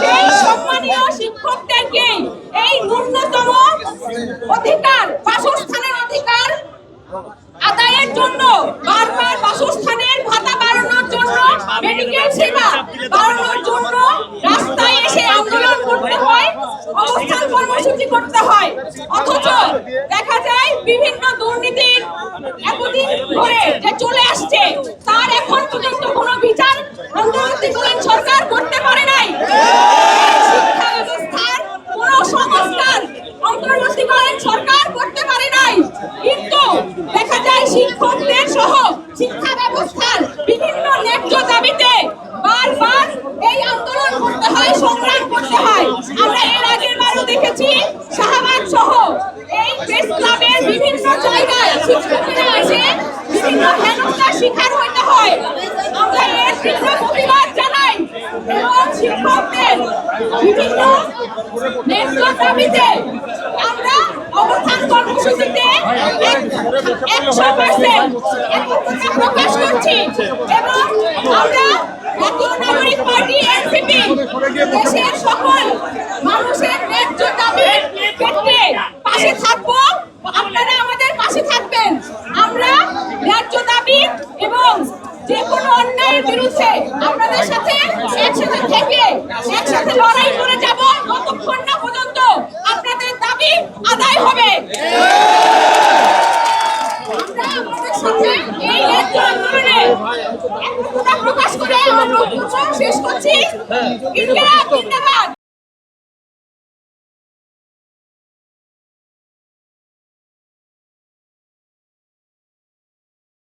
সেই সম্মানীয় শিক্ষকদেরকে এই ন্যূনতম অধিকার, বাসস্থানের অধিকার আদায়ের জন্য বারবার বাসস্থানের ভাতা বাড়ানোর জন্য মেডিকেল সেবা বাড়ানোর জন্য রাস্তায় এসে আন্দোলন করতে হয়, অবস্থান কর্মসূচি করতে হয়। অথচ দেখা যায় বিভিন্ন শিক্ষকদের সহ শিক্ষা ব্যবস্থার বিভিন্ন ন্যায্য দাবিতে বারবার এই আন্দোলন করতে হয়, সংগ্রাম করতে হয়। আমরা এর আগের বারও দেখেছি, শাহবাগ সহ এই প্রেস ক্লাবের বিভিন্ন জায়গায় শিক্ষকরা এসে বিভিন্ন হেনস্থার শিকার হইতে হয়। আমরা এর তীব্র প্রতিবাদ জানাই এবং শিক্ষকদের বিভিন্ন ন্যায্য দাবিতে আমরা প্রকাশ করছি। এবং আমরা জাতীয় নাগরিক পার্টি এনসিপি দেশের সকল মানুষের ন্যায্য দাবির ক্ষেত্রে পাশে থাকব। আপনারা আমাদের পাশে থাকবেন। আমরা ন্যায্য দাবি এবং যে কোনো অন্যায়ের বিরুদ্ধে আপনাদের সাথে একসাথে থেকে একসাথে লড়াই করে যাব। ততক্ষণ না পর্যন্ত আপনাদের দাবি আদায় হবে? প্রকাশ করে শেষ করছি। জিন্দাবাদ